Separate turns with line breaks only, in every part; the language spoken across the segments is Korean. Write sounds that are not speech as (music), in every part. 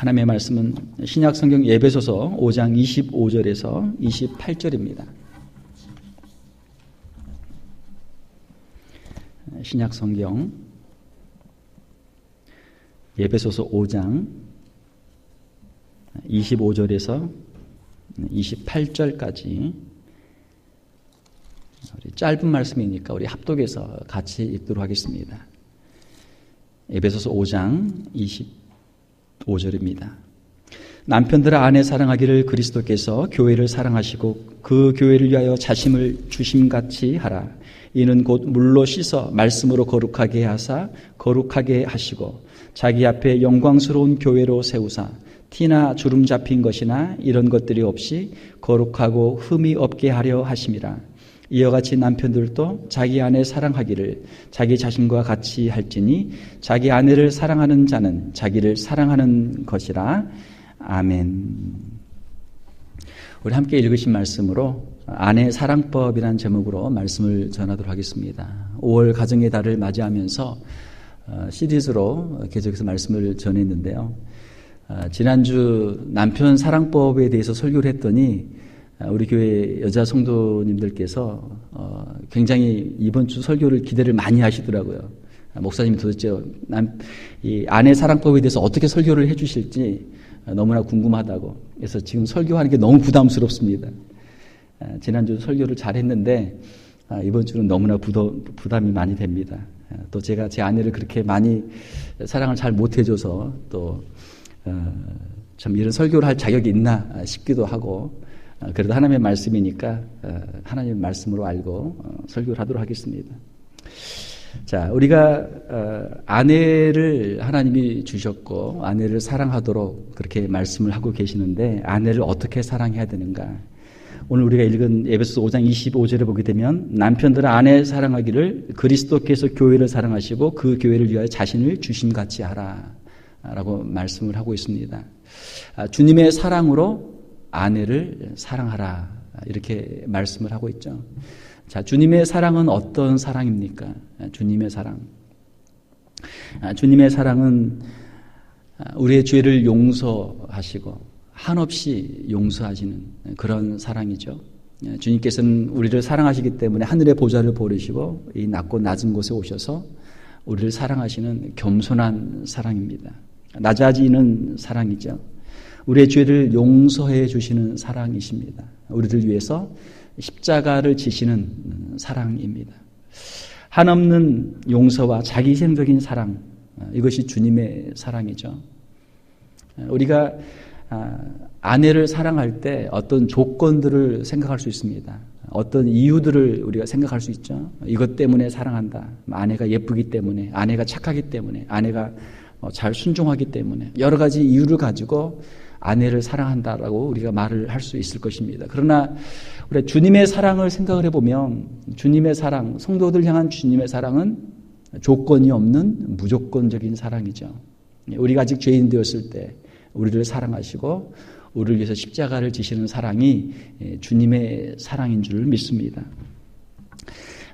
하나님의 말씀은 신약 성경 예배소서 5장 25절에서 28절입니다. 신약 성경 예배소서 5장 25절에서 28절까지 우리 짧은 말씀이니까 우리 합독해서 같이 읽도록 하겠습니다. 에베소서 5장 25절입니다. 남편들아 아내 사랑하기를 그리스도께서 교회를 사랑하시고 그 교회를 위하여 자심을 주심같이 하라. 이는 곧 물로 씻어 말씀으로 거룩하게 하사 거룩하게 하시고 자기 앞에 영광스러운 교회로 세우사 티나 주름 잡힌 것이나 이런 것들이 없이 거룩하고 흠이 없게 하려 하심이라. 이와 같이 남편들도 자기 아내 사랑하기를 자기 자신과 같이 할지니 자기 아내를 사랑하는 자는 자기를 사랑하는 것이라. 아멘. 우리 함께 읽으신 말씀으로 아내 사랑법이라는 제목으로 말씀을 전하도록 하겠습니다. 5월 가정의 달을 맞이하면서 어, 시리즈로 계속해서 말씀을 전했는데요. 어, 지난주 남편 사랑법에 대해서 설교를 했더니 어, 우리 교회 여자 성도님들께서 굉장히 이번 주 설교를 기대를 많이 하시더라고요. 목사님이 도대체 남, 이 아내 사랑법에 대해서 어떻게 설교를 해주실지 너무나 궁금하다고. 그래서 지금 설교하는 게 너무 부담스럽습니다. 지난주 설교를 잘 했는데 아, 이번 주는 너무나 부담이 많이 됩니다. 또 제가 제 아내를 그렇게 많이 사랑을 잘 못해줘서 또참 어, 이런 설교를 할 자격이 있나 싶기도 하고 어, 그래도 하나님의 말씀이니까 어, 하나님의 말씀으로 알고 설교를 하도록 하겠습니다. 자, 우리가 아내를 하나님이 주셨고 아내를 사랑하도록 그렇게 말씀을 하고 계시는데 아내를 어떻게 사랑해야 되는가? 오늘 우리가 읽은 에베소 5장 25절에 보게 되면 남편들은 아내 사랑하기를 그리스도께서 교회를 사랑하시고 그 교회를 위하여 자신을 주심 같이 하라. 라고 말씀을 하고 있습니다. 아, 주님의 사랑으로 아내를 사랑하라. 이렇게 말씀을 하고 있죠. 자, 주님의 사랑은 어떤 사랑입니까? 주님의 사랑. 아, 주님의 사랑은 우리의 죄를 용서하시고 한없이 용서하시는 그런 사랑이죠. 예, 주님께서는 우리를 사랑하시기 때문에 하늘의 보좌를 버리시고 이 낮고 낮은 곳에 오셔서 우리를 사랑하시는 겸손한 사랑입니다. 낮아지는 사랑이죠. 우리의 죄를 용서해 주시는 사랑이십니다. 우리를 위해서 십자가를 지시는 사랑입니다. 한없는 용서와 자기생적인 사랑, 이것이 주님의 사랑이죠. 우리가 아, 아내를 사랑할 때 어떤 조건들을 생각할 수 있습니다. 어떤 이유들을 우리가 생각할 수 있죠. 이것 때문에 사랑한다. 아내가 예쁘기 때문에, 아내가 착하기 때문에, 아내가 뭐잘 순종하기 때문에 여러 가지 이유를 가지고 아내를 사랑한다라고 우리가 말을 할 수 있을 것입니다. 그러나 우리 주님의 사랑을 생각을 해보면 주님의 사랑, 성도들 향한 주님의 사랑은 조건이 없는 무조건적인 사랑이죠. 우리가 아직 죄인 되었을 때 우리를 사랑하시고 우리를 위해서 십자가를 지시는 사랑이 예, 주님의 사랑인 줄 믿습니다.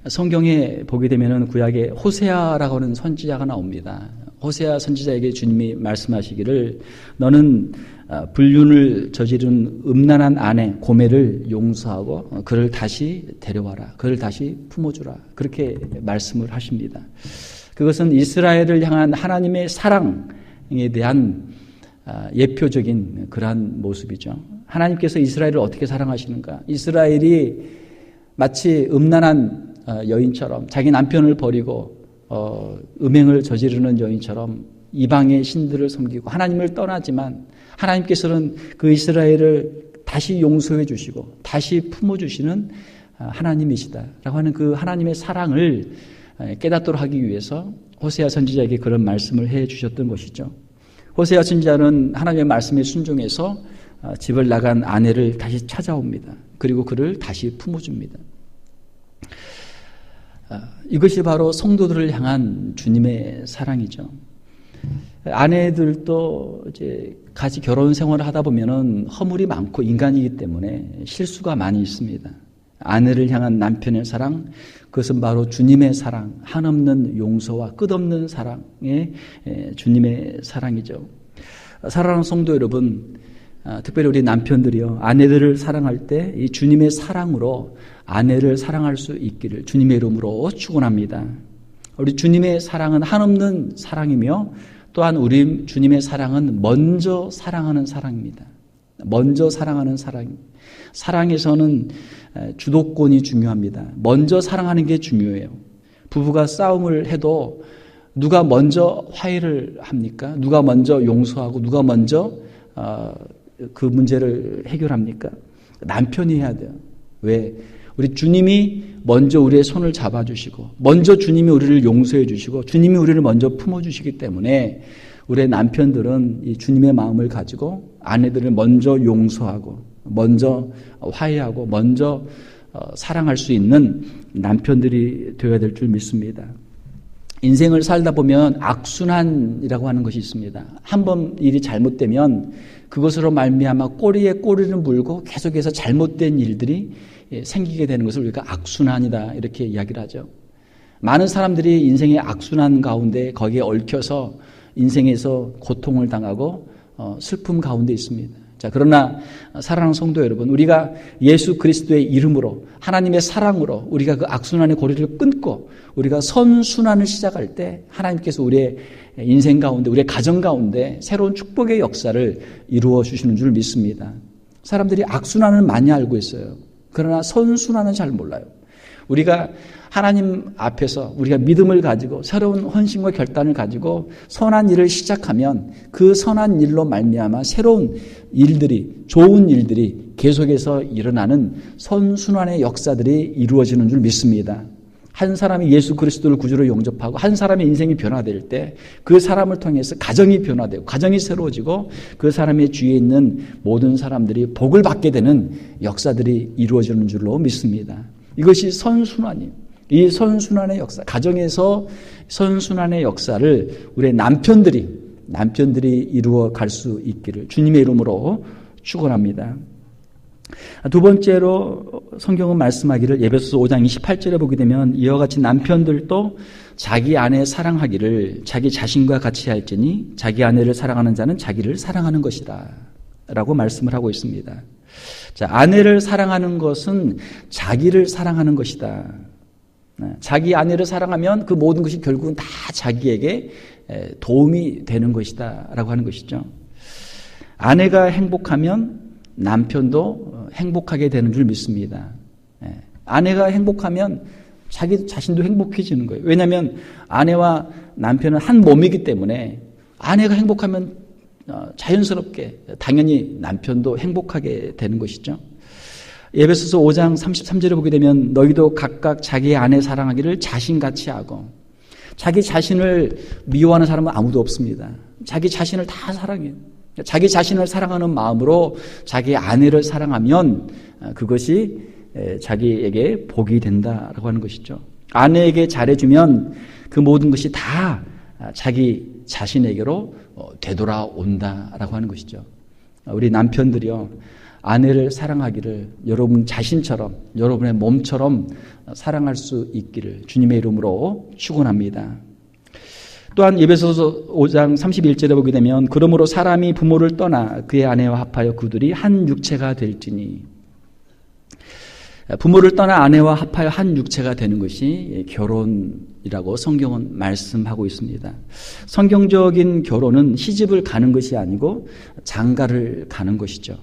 성경에 보게 되면 구약에 호세아라고 하는 선지자가 나옵니다. 호세아 선지자에게 주님이 말씀하시기를 너는 아, 불륜을 저지른 음란한 아내 고매를 용서하고 그를 다시 데려와라. 그를 다시 품어주라. 그렇게 말씀을 하십니다. 그것은 이스라엘을 향한 하나님의 사랑에 대한 아, 예표적인 그러한 모습이죠. 하나님께서 이스라엘을 어떻게 사랑하시는가? 이스라엘이 마치 음란한 어, 여인처럼 자기 남편을 버리고 어, 음행을 저지르는 여인처럼 이방의 신들을 섬기고 하나님을 떠나지만 하나님께서는 그 이스라엘을 다시 용서해 주시고 다시 품어 주시는 아, 하나님이시다라고 하는 그 하나님의 사랑을 깨닫도록 하기 위해서 호세아 선지자에게 그런 말씀을 해 주셨던 것이죠. 호세아 선지자는 하나님의 말씀에 순종해서 어, 집을 나간 아내를 다시 찾아옵니다. 그리고 그를 다시 품어줍니다. 어, 이것이 바로 성도들을 향한 주님의 사랑이죠. 아내들도 이제 같이 결혼 생활을 하다 보면은 허물이 많고 인간이기 때문에 실수가 많이 있습니다. 아내를 향한 남편의 사랑, 그것은 바로 주님의 사랑, 한없는 용서와 끝없는 사랑의 주님의 사랑이죠. 사랑하는 성도 여러분, 아, 특별히 우리 남편들이요. 아내들을 사랑할 때 이 주님의 사랑으로 아내를 사랑할 수 있기를 주님의 이름으로 축원합니다. 우리 주님의 사랑은 한없는 사랑이며 또한 우리 주님의 사랑은 먼저 사랑하는 사랑입니다. 먼저 사랑하는 사랑. 사랑에서는 주도권이 중요합니다. 먼저 사랑하는 게 중요해요. 부부가 싸움을 해도 누가 먼저 화해를 합니까? 누가 먼저 용서하고 누가 먼저 어, 그 문제를 해결합니까? 남편이 해야 돼요. 왜? 우리 주님이 먼저 우리의 손을 잡아주시고, 먼저 주님이 우리를 용서해 주시고, 주님이 우리를 먼저 품어주시기 때문에 우리의 남편들은 이 주님의 마음을 가지고 아내들을 먼저 용서하고, 먼저 화해하고, 먼저 어, 사랑할 수 있는 남편들이 되어야 될 줄 믿습니다. 인생을 살다 보면 악순환이라고 하는 것이 있습니다. 한 번 일이 잘못되면 그것으로 말미암아 꼬리에 꼬리를 물고 계속해서 잘못된 일들이 예, 생기게 되는 것을 우리가 악순환이다 이렇게 이야기를 하죠. 많은 사람들이 인생의 악순환 가운데 거기에 얽혀서 인생에서 고통을 당하고 어, 슬픔 가운데 있습니다. 자, 그러나 사랑하는 성도 여러분, 우리가 예수 그리스도의 이름으로 하나님의 사랑으로 우리가 그 악순환의 고리를 끊고 우리가 선순환을 시작할 때 하나님께서 우리의 인생 가운데, 우리의 가정 가운데 새로운 축복의 역사를 이루어 주시는 줄 믿습니다. 사람들이 악순환을 많이 알고 있어요. 그러나 선순환은 잘 몰라요. 우리가 하나님 앞에서 우리가 믿음을 가지고 새로운 헌신과 결단을 가지고 선한 일을 시작하면 그 선한 일로 말미암아 새로운 일들이 좋은 일들이 계속해서 일어나는 선순환의 역사들이 이루어지는 줄 믿습니다. 한 사람이 예수 그리스도를 구주로 영접하고 한 사람의 인생이 변화될 때 그 사람을 통해서 가정이 변화되고 가정이 새로워지고 그 사람의 주위에 있는 모든 사람들이 복을 받게 되는 역사들이 이루어지는 줄로 믿습니다. 이것이 선순환이에요. 이 선순환의 역사, 가정에서 선순환의 역사를 우리 남편들이 남편들이 이루어 갈 수 있기를 주님의 이름으로 축원합니다. 두 번째로 성경은 말씀하기를 예배소서 5장 28절에 보게 되면 이와 같이 남편들도 자기 아내 사랑하기를 자기 자신과 같이 할지니 자기 아내를 사랑하는 자는 자기를 사랑하는 것이다. 라고 말씀을 하고 있습니다. 자, 아내를 사랑하는 것은 자기를 사랑하는 것이다. 네, 자기 아내를 사랑하면 그 모든 것이 결국은 다 자기에게 도움이 되는 것이다. 라고 하는 것이죠. 아내가 행복하면 남편도 어, 행복하게 되는 줄 믿습니다. 예. 아내가 행복하면 자기 자신도 행복해지는 거예요. 왜냐하면 아내와 남편은 한 몸이기 때문에 아내가 행복하면 어, 자연스럽게 당연히 남편도 행복하게 되는 것이죠. 예배소서 5장 33절에 보게 되면 너희도 각각 자기 아내 사랑하기를 자신같이 하고 자기 자신을 미워하는 사람은 아무도 없습니다. 자기 자신을 다 사랑해요. 자기 자신을 사랑하는 마음으로 자기 아내를 사랑하면 어, 그것이 자기에게 복이 된다라고 하는 것이죠. 아내에게 잘해주면 그 모든 것이 다 아, 자기 자신에게로 어, 되돌아온다라고 하는 것이죠. 우리 남편들이요. 아내를 사랑하기를 여러분 자신처럼 여러분의 몸처럼 사랑할 수 있기를 주님의 이름으로 축원합니다. 또한 예배소서 5장 31절에 보게 되면 그러므로 사람이 부모를 떠나 그의 아내와 합하여 그들이 한 육체가 될지니 부모를 떠나 아내와 합하여 한 육체가 되는 것이 결혼이라고 성경은 말씀하고 있습니다. 성경적인 결혼은 시집을 가는 것이 아니고 장가를 가는 것이죠.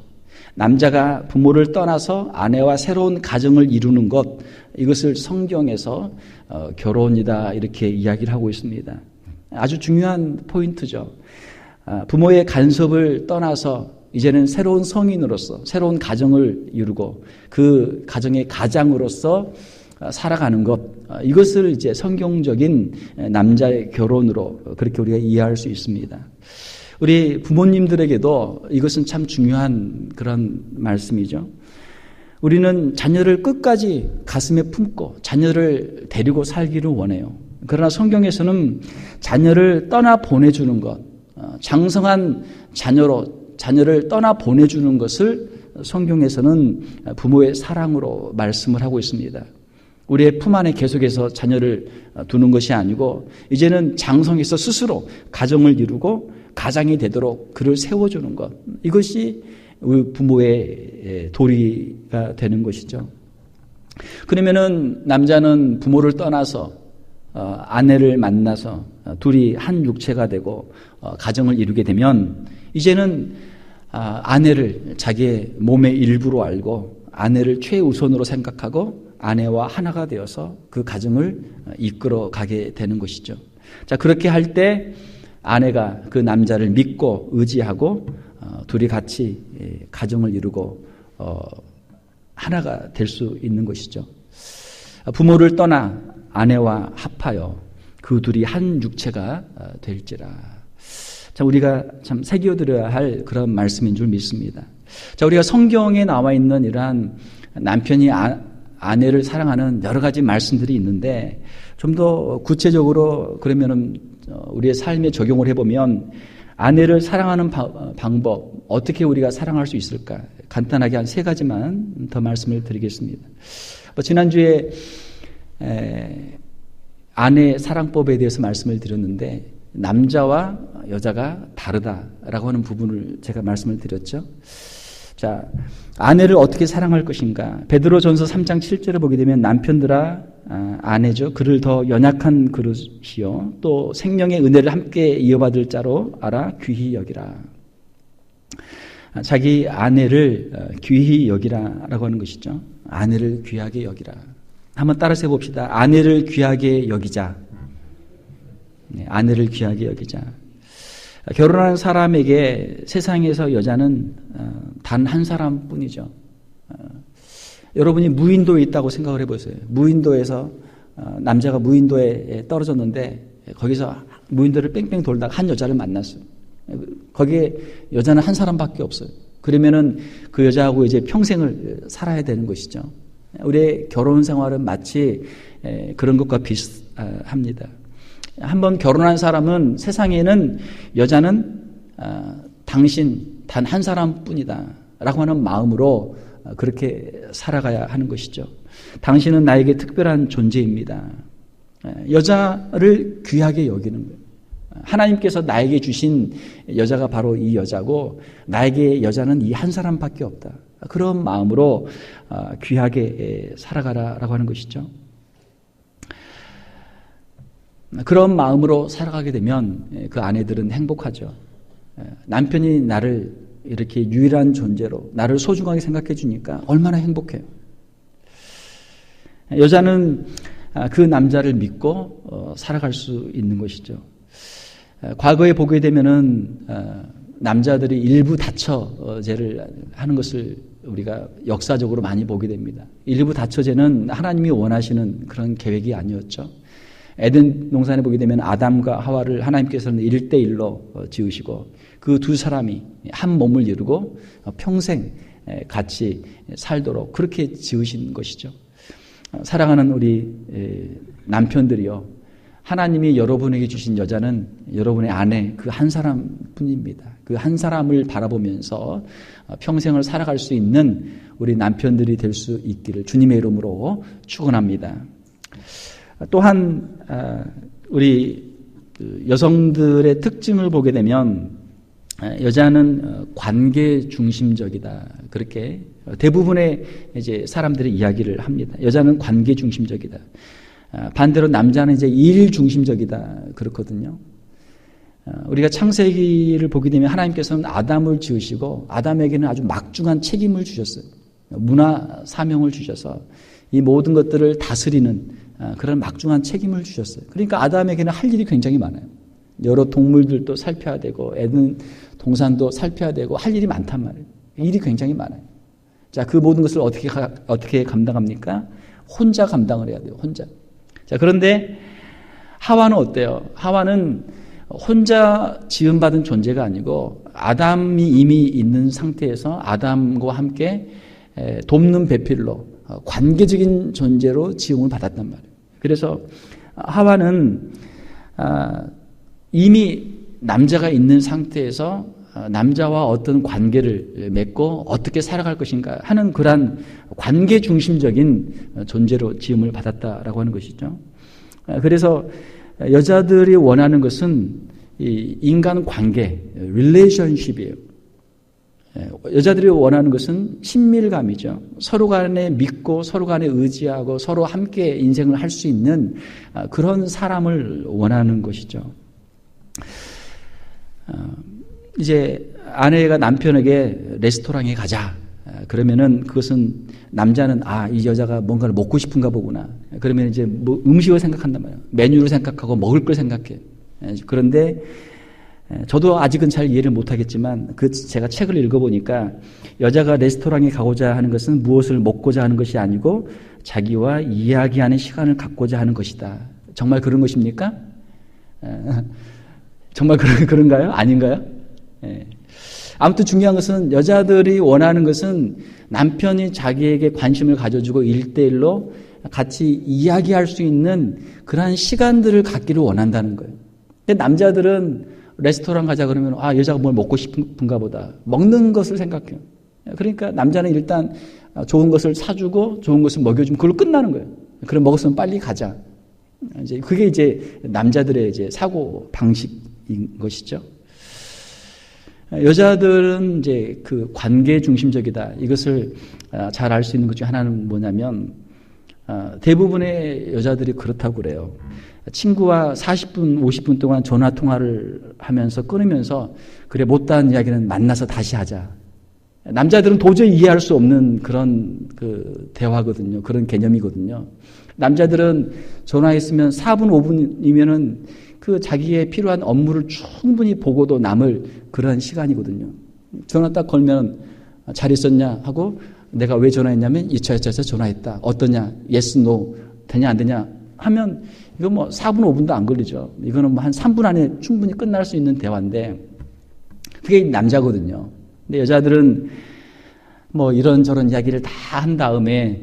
남자가 부모를 떠나서 아내와 새로운 가정을 이루는 것, 이것을 성경에서 어, 결혼이다 이렇게 이야기를 하고 있습니다. 아주 중요한 포인트죠. 아, 부모의 간섭을 떠나서 이제는 새로운 성인으로서 새로운 가정을 이루고 그 가정의 가장으로서 아, 살아가는 것 아, 이것을 이제 성경적인 남자의 결혼으로 그렇게 우리가 이해할 수 있습니다. 우리 부모님들에게도 이것은 참 중요한 그런 말씀이죠. 우리는 자녀를 끝까지 가슴에 품고 자녀를 데리고 살기를 원해요. 그러나 성경에서는 자녀를 떠나 보내주는 것, 어, 장성한 자녀로 자녀를 떠나 보내주는 것을 성경에서는 부모의 사랑으로 말씀을 하고 있습니다. 우리의 품 안에 계속해서 자녀를 두는 것이 아니고 이제는 장성해서 스스로 가정을 이루고 가장이 되도록 그를 세워주는 것. 이것이 부모의 도리가 되는 것이죠. 그러면은 남자는 부모를 떠나서 어, 아내를 만나서 어, 둘이 한 육체가 되고 어, 가정을 이루게 되면 이제는 아, 아내를 자기의 몸의 일부로 알고 아내를 최우선으로 생각하고 아내와 하나가 되어서 그 가정을 이끌어 가게 되는 것이죠. 자, 그렇게 할 때 아내가 그 남자를 믿고 의지하고 둘이 같이 예, 가정을 이루고 하나가 될 수 있는 것이죠. 부모를 떠나 아내와 합하여 그 둘이 한 육체가 어, 될지라. 자, 우리가 참 새겨들어야 할 그런 말씀인 줄 믿습니다. 자, 우리가 성경에 나와 있는 이러한 남편이 아, 아내를 사랑하는 여러 가지 말씀들이 있는데 좀 더 구체적으로 그러면은 어, 우리의 삶에 적용을 해보면 아내를 사랑하는 바, 방법, 어떻게 우리가 사랑할 수 있을까? 간단하게 한 세 가지만 더 말씀을 드리겠습니다. 뭐 지난주에 에, 아내 사랑법에 대해서 말씀을 드렸는데 남자와 여자가 다르다라고 하는 부분을 제가 말씀을 드렸죠. 자, 아내를 어떻게 사랑할 것인가? 베드로 전서 3장 7절을 보게 되면 남편들아 아, 아내죠. 그를 더 연약한 그릇이요. 또 생명의 은혜를 함께 이어받을 자로 알아 귀히 여기라. 아, 자기 아내를 어, 귀히 여기라라고 하는 것이죠. 아내를 귀하게 여기라. 한번 따라서 해봅시다. 아내를 귀하게 여기자. 네, 아내를 귀하게 여기자. 결혼한 사람에게 세상에서 여자는 어, 단한 사람뿐이죠. 어, 여러분이 무인도에 있다고 생각을 해보세요. 무인도에서 어, 남자가 무인도에 떨어졌는데 거기서 무인도를 뺑뺑 돌다가 한 여자를 만났어요. 거기에 여자는 한 사람밖에 없어요. 그러면은 그 여자하고 이제 평생을 살아야 되는 것이죠. 우리의 결혼 생활은 마치 그런 것과 비슷합니다. 한번 결혼한 사람은 세상에는 여자는 아, 당신 단 한 사람뿐이다. 라고 하는 마음으로 그렇게 살아가야 하는 것이죠. 당신은 나에게 특별한 존재입니다. 여자를 귀하게 여기는 거예요. 하나님께서 나에게 주신 여자가 바로 이 여자고 나에게 여자는 이 한 사람밖에 없다. 그런 마음으로 어, 귀하게 살아가라라고 하는 것이죠. 그런 마음으로 살아가게 되면 예, 그 아내들은 행복하죠. 예, 남편이 나를 이렇게 유일한 존재로 나를 소중하게 생각해 주니까 얼마나 행복해요. 여자는 아, 그 남자를 믿고 어, 살아갈 수 있는 것이죠. 예, 과거에 보게 되면은 어, 남자들이 일부 다처제를 하는 것을 우리가 역사적으로 많이 보게 됩니다. 일부 다처제는 하나님이 원하시는 그런 계획이 아니었죠. 에덴 농산에 보게 되면 아담과 하와를 하나님께서는 일대일로 어, 지으시고 그 두 사람이 한 몸을 이루고 어, 평생 같이 살도록 그렇게 지으신 것이죠. 어, 사랑하는 우리 남편들이요. 하나님이 여러분에게 주신 여자는 여러분의 아내 그 한 사람뿐입니다. 그 한 사람을 바라보면서 평생을 살아갈 수 있는 우리 남편들이 될 수 있기를 주님의 이름으로 축원합니다. 또한 아, 우리 그 여성들의 특징을 보게 되면 아, 여자는 어, 관계 중심적이다. 그렇게 대부분의 이제 사람들이 이야기를 합니다. 여자는 관계 중심적이다. 아, 반대로 남자는 이제 일 중심적이다. 그렇거든요. 우리가 창세기를 보게 되면 하나님께서는 아담을 지으시고 아담에게는 아주 막중한 책임을 주셨어요. 문화 사명을 주셔서 이 모든 것들을 다스리는 아, 그런 막중한 책임을 주셨어요. 그러니까 아담에게는 할 일이 굉장히 많아요. 여러 동물들도 살펴야 되고 애는 동산도 살펴야 되고 할 일이 많단 말이에요. 일이 굉장히 많아요. 자, 그 모든 것을 어떻게 어떻게 감당합니까? 혼자 감당을 해야 돼요. 혼자. 자, 그런데 하와는 어때요? 하와는 혼자 지음받은 존재가 아니고 아담이 이미 있는 상태에서 아담과 함께 돕는 배필로 어, 관계적인 존재로 지음을 받았단 말이에요. 그래서 하와는 아, 이미 남자가 있는 상태에서 아, 남자와 어떤 관계를 맺고 어떻게 살아갈 것인가 하는 그러한 관계 중심적인 존재로 지음을 받았다라고 하는 것이죠. 아, 그래서 여자들이 원하는 것은 이 인간 관계, 릴레이션십이에요. 예, 여자들이 원하는 것은 친밀감이죠. 서로 간에 믿고 서로 간에 의지하고 서로 함께 인생을 할 수 있는 아, 그런 사람을 원하는 것이죠. 어, 이제 아내가 남편에게 레스토랑에 가자. 아, 그러면은 그것은 남자는 아, 이 여자가 뭔가를 먹고 싶은가 보구나. 그러면 이제 뭐 음식을 생각한단 말이에요. 메뉴를 생각하고 먹을 걸 생각해. 예, 그런데 예, 저도 아직은 잘 이해를 못하겠지만 그 제가 책을 읽어보니까 여자가 레스토랑에 가고자 하는 것은 무엇을 먹고자 하는 것이 아니고 자기와 이야기하는 시간을 갖고자 하는 것이다. 정말 그런 것입니까? 예, 정말 그런, 그런가요? 아닌가요? 예. 아무튼 중요한 것은 여자들이 원하는 것은 남편이 자기에게 관심을 가져주고 일대일로 같이 이야기할 수 있는 그러한 시간들을 갖기를 원한다는 거예요. 근데 남자들은 레스토랑 가자 그러면 아 여자가 뭘 먹고 싶은가 보다 먹는 것을 생각해요. 그러니까 남자는 일단 좋은 것을 사주고 좋은 것을 먹여주면 그걸로 끝나는 거예요. 그럼 먹었으면 빨리 가자. 이제 그게 이제 남자들의 이제 사고 방식인 것이죠. 여자들은 이제 그 관계 중심적이다. 이것을 잘 알 수 있는 것 중 하나는 뭐냐면 대부분의 여자들이 그렇다고 그래요. 친구와 40분, 50분 동안 전화 통화를 하면서 끊으면서 그래 못다한 이야기는 만나서 다시 하자. 남자들은 도저히 이해할 수 없는 그런 그 대화거든요. 그런 개념이거든요. 남자들은 전화했으면 4분, 5분이면은 그 자기의 필요한 업무를 충분히 보고도 남을 그런 시간이거든요. 전화 딱 걸면 잘 있었냐 하고 내가 왜 전화했냐면 이차이차에서 전화했다. 어떠냐? 예스, 노. 되냐, 안 되냐? 하면 이거 뭐 4분, 5분도 안 걸리죠. 이거는 뭐 한 3분 안에 충분히 끝날 수 있는 대화인데 그게 남자거든요. 근데 여자들은 뭐 이런저런 이야기를 다 한 다음에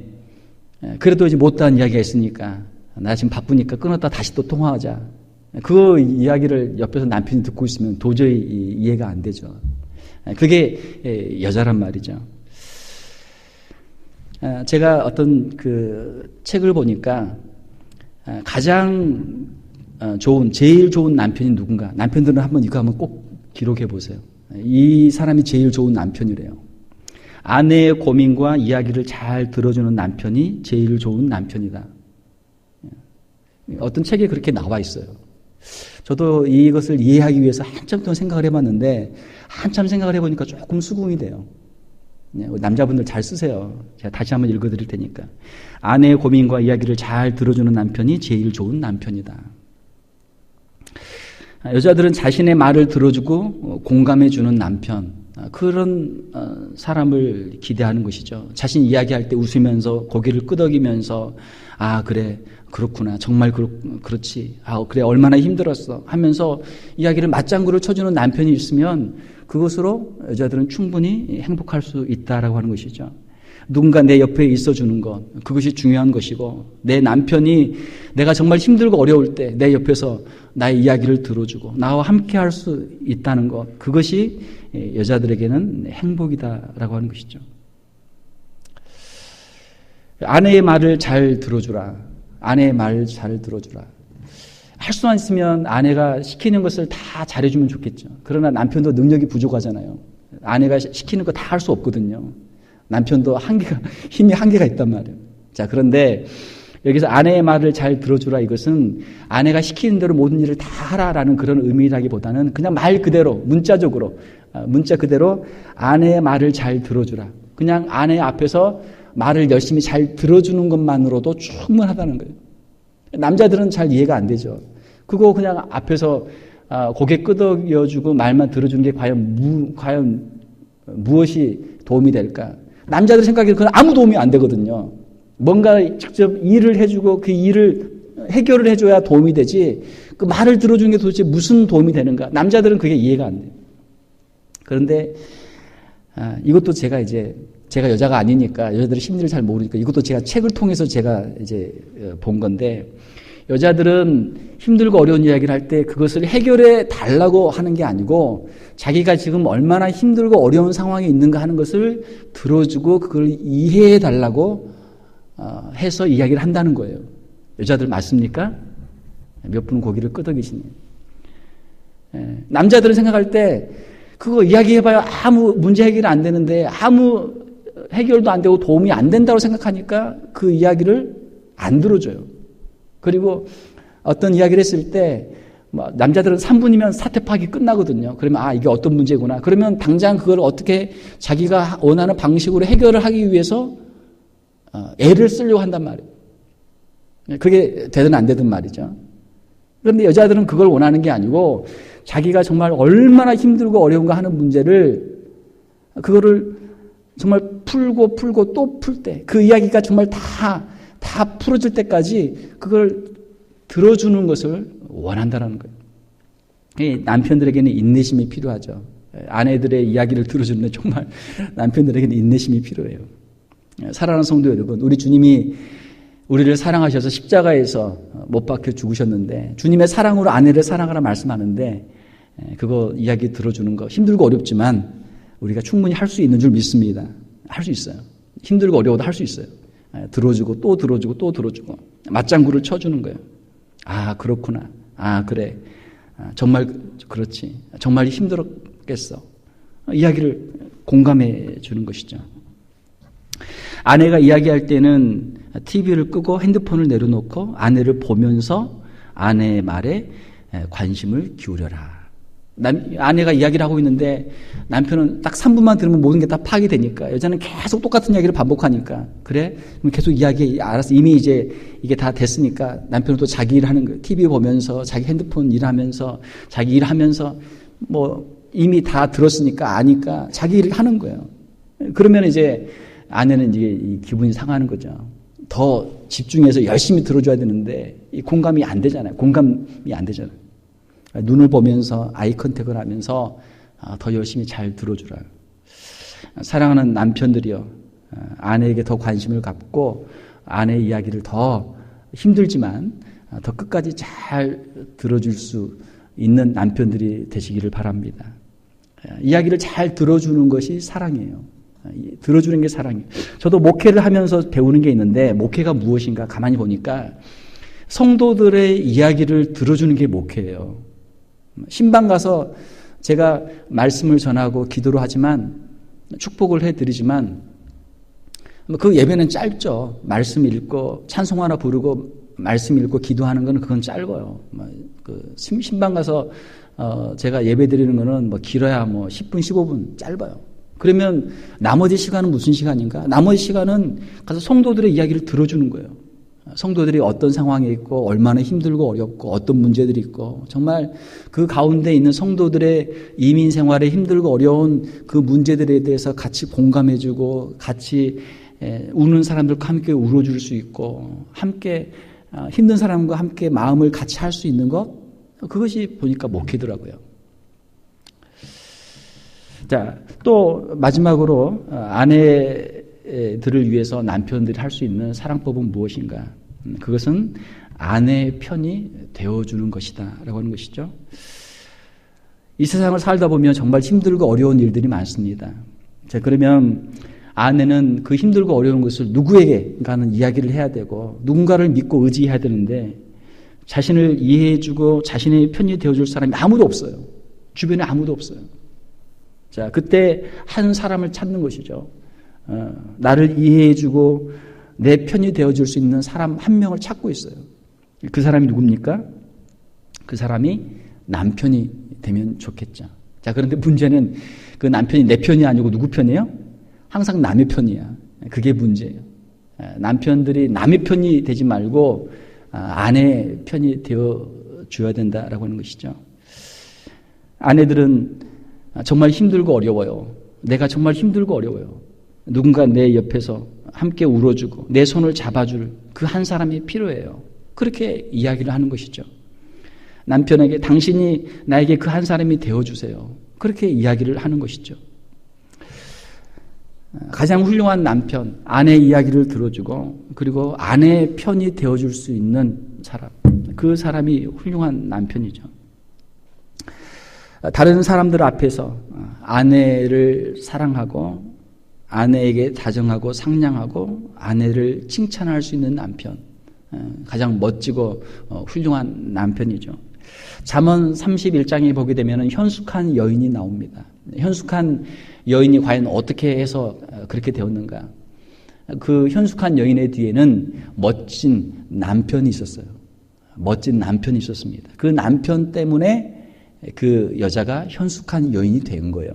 그래도 이제 못다한 이야기가 있으니까 나 지금 바쁘니까 끊었다 다시 또 통화하자. 그 이야기를 옆에서 남편이 듣고 있으면 도저히 이해가 안 되죠. 그게 여자란 말이죠. 제가 어떤 그 책을 보니까 가장 좋은, 제일 좋은 남편이 누군가. 남편들은 한번 이거 한번 꼭 기록해 보세요. 이 사람이 제일 좋은 남편이래요. 아내의 고민과 이야기를 잘 들어주는 남편이 제일 좋은 남편이다. 어떤 책에 그렇게 나와 있어요. 저도 이것을 이해하기 위해서 한참 동안 생각을 해봤는데 한참 생각을 해보니까 조금 수긍이 돼요. 네, 남자분들 잘 쓰세요. 제가 다시 한번 읽어드릴 테니까. 아내의 고민과 이야기를 잘 들어주는 남편이 제일 좋은 남편이다. 여자들은 자신의 말을 들어주고 공감해주는 남편, 그런 어, 사람을 기대하는 것이죠. 자신 이야기할 때 웃으면서 고개를 끄덕이면서 아 그래 그렇구나 정말 그렇, 그렇지 아 그래 얼마나 힘들었어 하면서 이야기를 맞장구를 쳐주는 남편이 있으면 그것으로 여자들은 충분히 행복할 수 있다라고 하는 것이죠. 누군가 내 옆에 있어 주는 것, 그것이 중요한 것이고, 내 남편이 내가 정말 힘들고 어려울 때 내 옆에서 나의 이야기를 들어주고, 나와 함께 할 수 있다는 것, 그것이 여자들에게는 행복이다라고 하는 것이죠. 아내의 말을 잘 들어주라. 아내의 말을 잘 들어주라. 할 수만 있으면 아내가 시키는 것을 다 잘해주면 좋겠죠. 그러나 남편도 능력이 부족하잖아요. 아내가 시키는 거 다 할 수 없거든요. 남편도 한계가, 힘이 한계가 있단 말이에요. 자, 그런데 여기서 아내의 말을 잘 들어주라 이것은 아내가 시키는 대로 모든 일을 다 하라라는 그런 의미라기보다는 그냥 말 그대로, 문자적으로, 아, 문자 그대로 아내의 말을 잘 들어주라. 그냥 아내 앞에서 말을 열심히 잘 들어주는 것만으로도 충분하다는 거예요. 남자들은 잘 이해가 안 되죠. 그거 그냥 앞에서 아, 고개 끄덕여주고 말만 들어주는 게 과연 무, 과연 무엇이 도움이 될까? 남자들 생각에는 그건 아무 도움이 안 되거든요. 뭔가 직접 일을 해주고 그 일을 해결을 해줘야 도움이 되지 그 말을 들어주는 게 도대체 무슨 도움이 되는가? 남자들은 그게 이해가 안 돼요. 그런데 아, 이것도 제가 이제 제가 여자가 아니니까 여자들의 심리를 잘 모르니까 이것도 제가 책을 통해서 제가 이제 어, 본 건데 여자들은 힘들고 어려운 이야기를 할 때 그것을 해결해 달라고 하는 게 아니고 자기가 지금 얼마나 힘들고 어려운 상황에 있는가 하는 것을 들어주고 그걸 이해해 달라고 어, 해서 이야기를 한다는 거예요. 여자들 맞습니까? 몇 분은 고기를 끄덕이시네요. 예. 남자들은 생각할 때 그거 이야기해봐야 아무 문제 해결이 안 되는데 아무 해결도 안 되고 도움이 안 된다고 생각하니까 그 이야기를 안 들어줘요. 그리고 어떤 이야기를 했을 때뭐 남자들은 3분이면 사태 파악이 끝나거든요. 그러면 아 이게 어떤 문제구나. 그러면 당장 그걸 어떻게 자기가 원하는 방식으로 해결을 하기 위해서 어, 애를 쓰려고 한단 말이에요. 그게 되든 안 되든 말이죠. 그런데 여자들은 그걸 원하는 게 아니고 자기가 정말 얼마나 힘들고 어려운가 하는 문제를 그거를 정말 풀고 풀고 또 풀 때 그 이야기가 정말 다 다 풀어질 때까지 그걸 들어주는 것을 원한다라는 거예요. 남편들에게는 인내심이 필요하죠. 아내들의 이야기를 들어주는 정말 (laughs) 남편들에게는 인내심이 필요해요. 사랑하는 성도 여러분, 우리 주님이 우리를 사랑하셔서 십자가에서 못 박혀 죽으셨는데 주님의 사랑으로 아내를 사랑하라 말씀하는데 그거 이야기 들어주는 거 힘들고 어렵지만 우리가 충분히 할 수 있는 줄 믿습니다. 할 수 있어요. 힘들고 어려워도 할 수 있어요. 들어주고 또 들어주고 또 들어주고 맞장구를 쳐주는 거예요. 아 그렇구나. 아 그래. 아, 정말 그렇지. 정말 힘들었겠어. 이야기를 공감해 주는 것이죠. 아내가 이야기할 때는 TV를 끄고 핸드폰을 내려놓고 아내를 보면서 아내의 말에 관심을 기울여라. 남, 아내가 이야기를 하고 있는데 남편은 딱 3분만 들으면 모든 게 다 파악이 되니까 여자는 계속 똑같은 이야기를 반복하니까 그래? 계속 이야기 알아서 이미 이제 이게 다 됐으니까 남편은 또 자기 일 하는 거예요. TV 보면서 자기 핸드폰 일하면서 자기 일 하면서 뭐 이미 다 들었으니까 아니까 자기 일을 하는 거예요. 그러면 이제 아내는 이제 기분이 상하는 거죠. 더 집중해서 열심히 들어줘야 되는데 이 공감이 안 되잖아요. 공감이 안 되잖아요. 눈을 보면서 아이 컨택을 하면서 아, 더 열심히 잘 들어주라. 사랑하는 남편들이요. 아, 아내에게 더 관심을 갖고 아내 이야기를 더 힘들지만 아, 더 끝까지 잘 들어줄 수 있는 남편들이 되시기를 바랍니다. 이야기를 잘 들어주는 것이 사랑이에요. 들어주는 게 사랑이에요. 저도 목회를 하면서 배우는 게 있는데 목회가 무엇인가 가만히 보니까 성도들의 이야기를 들어주는 게 목회예요. 신방 가서 제가 말씀을 전하고 기도를 하지만 축복을 해드리지만 그 예배는 짧죠. 말씀 읽고 찬송 하나 부르고 말씀 읽고 기도하는 거는 그건 짧아요. 뭐그 신방 가서 어 제가 예배 드리는 거는 뭐 길어야 뭐 10분 15분 짧아요. 그러면 나머지 시간은 무슨 시간인가? 나머지 시간은 가서 성도들의 이야기를 들어주는 거예요. 성도들이 어떤 상황에 있고 얼마나 힘들고 어렵고 어떤 문제들이 있고 정말 그 가운데 있는 성도들의 이민 생활에 힘들고 어려운 그 문제들에 대해서 같이 공감해주고 같이 우는 사람들과 함께 울어줄 수 있고 함께 아, 힘든 사람과 함께 마음을 같이 할 수 있는 것 그것이 보니까 목회더라고요. 자, 또 마지막으로 어, 아내들을 위해서 남편들이 할 수 있는 사랑법은 무엇인가? 음, 그것은 아내의 편이 되어주는 것이다. 라고 하는 것이죠. 이 세상을 살다 보면 정말 힘들고 어려운 일들이 많습니다. 자, 그러면 아내는 그 힘들고 어려운 것을 누구에게 가는 이야기를 해야 되고 누군가를 믿고 의지해야 되는데 자신을 이해해주고 자신의 편이 되어줄 사람이 아무도 없어요. 주변에 아무도 없어요. 자, 그때 한 사람을 찾는 것이죠. 어, 나를 이해해주고 내 편이 되어줄 수 있는 사람 한 명을 찾고 있어요. 그 사람이 누굽니까? 그 사람이 남편이 되면 좋겠죠. 자, 그런데 문제는 그 남편이 내 편이 아니고 누구 편이에요? 항상 남의 편이야. 그게 문제예요. 남편들이 남의 편이 되지 말고 아, 아내 편이 되어 줘야 된다라고 하는 것이죠. 아내들은 정말 힘들고 어려워요. 내가 정말 힘들고 어려워요. 누군가 내 옆에서 함께 울어주고 내 손을 잡아줄 그 한 사람이 필요해요. 그렇게 이야기를 하는 것이죠. 남편에게 당신이 나에게 그 한 사람이 되어주세요. 그렇게 이야기를 하는 것이죠. 가장 훌륭한 남편, 아내 이야기를 들어주고 그리고 아내의 편이 되어줄 수 있는 사람, 그 사람이 훌륭한 남편이죠. 다른 사람들 앞에서 아내를 사랑하고 아내에게 다정하고 상냥하고 아내를 칭찬할 수 있는 남편. 가장 멋지고 어, 훌륭한 남편이죠. 잠언 31장에 보게 되면 현숙한 여인이 나옵니다. 현숙한 여인이 과연 어떻게 해서 그렇게 되었는가? 그 현숙한 여인의 뒤에는 멋진 남편이 있었어요. 멋진 남편이 있었습니다. 그 남편 때문에 그 여자가 현숙한 여인이 된 거예요.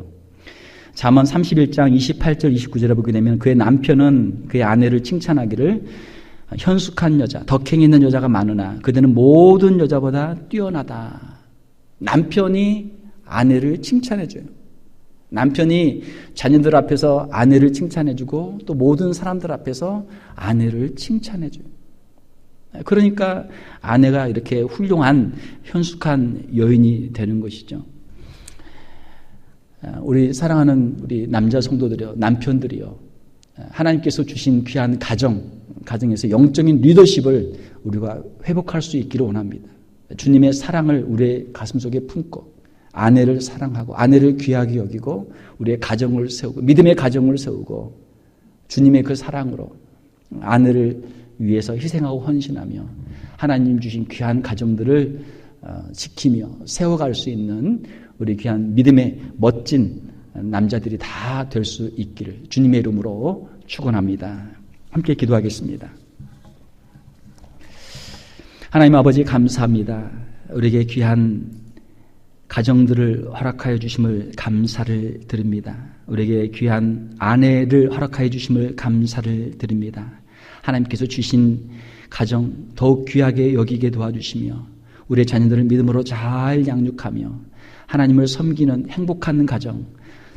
잠언 31장 28절 29절에 보게 되면 그의 남편은 그의 아내를 칭찬하기를 현숙한 여자, 덕행 있는 여자가 많으나 그대는 모든 여자보다 뛰어나다. 남편이 아내를 칭찬해줘요. 남편이 자녀들 앞에서 아내를 칭찬해주고 또 모든 사람들 앞에서 아내를 칭찬해줘요. 그러니까 아내가 이렇게 훌륭한 현숙한 여인이 되는 것이죠. 우리 사랑하는 우리 남자 성도들이요, 남편들이요, 하나님께서 주신 귀한 가정, 가정에서 영적인 리더십을 우리가 회복할 수 있기를 원합니다. 주님의 사랑을 우리의 가슴 속에 품고 아내를 사랑하고 아내를 귀하게 여기고 우리의 가정을 세우고 믿음의 가정을 세우고 주님의 그 사랑으로 아내를 위해서 희생하고 헌신하며 하나님 주신 귀한 가정들을 어, 지키며 세워갈 수 있는 우리 귀한 믿음의 멋진 남자들이 다 될 수 있기를 주님의 이름으로 축원합니다. 함께 기도하겠습니다. 하나님 아버지 감사합니다. 우리에게 귀한 가정들을 허락하여 주심을 감사를 드립니다. 우리에게 귀한 아내를 허락하여 주심을 감사를 드립니다. 하나님께서 주신 가정 더욱 귀하게 여기게 도와주시며 우리의 자녀들을 믿음으로 잘 양육하며 하나님을 섬기는 행복한 가정,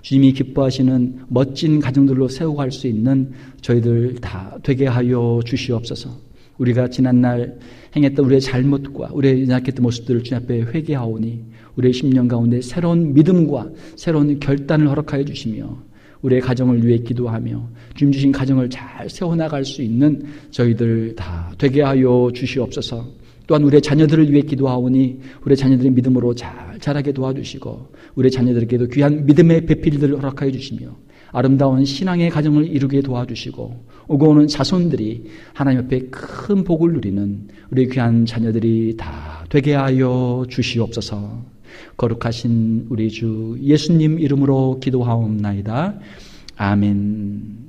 주님이 기뻐하시는 멋진 가정들로 세워갈 수 있는 저희들 다 되게 하여 주시옵소서. 우리가 지난날 행했던 우리의 잘못과 우리의 연약했던 모습들을 주님 앞에 회개하오니 우리의 심령 가운데 새로운 믿음과 새로운 결단을 허락하여 주시며 우리의 가정을 위해 기도하며 주님 주신 가정을 잘 세워나갈 수 있는 저희들 다 되게 하여 주시옵소서. 또한 우리의 자녀들을 위해 기도하오니 우리의 자녀들의 믿음으로 잘 자라게 도와주시고 우리의 자녀들에게도 귀한 믿음의 배필들을 허락하여 주시며 아름다운 신앙의 가정을 이루게 도와주시고 오고 오는 자손들이 하나님 앞에 큰 복을 누리는 우리 귀한 자녀들이 다 되게 하여 주시옵소서. 거룩하신 우리 주 예수님 이름으로 기도하옵나이다. 아멘.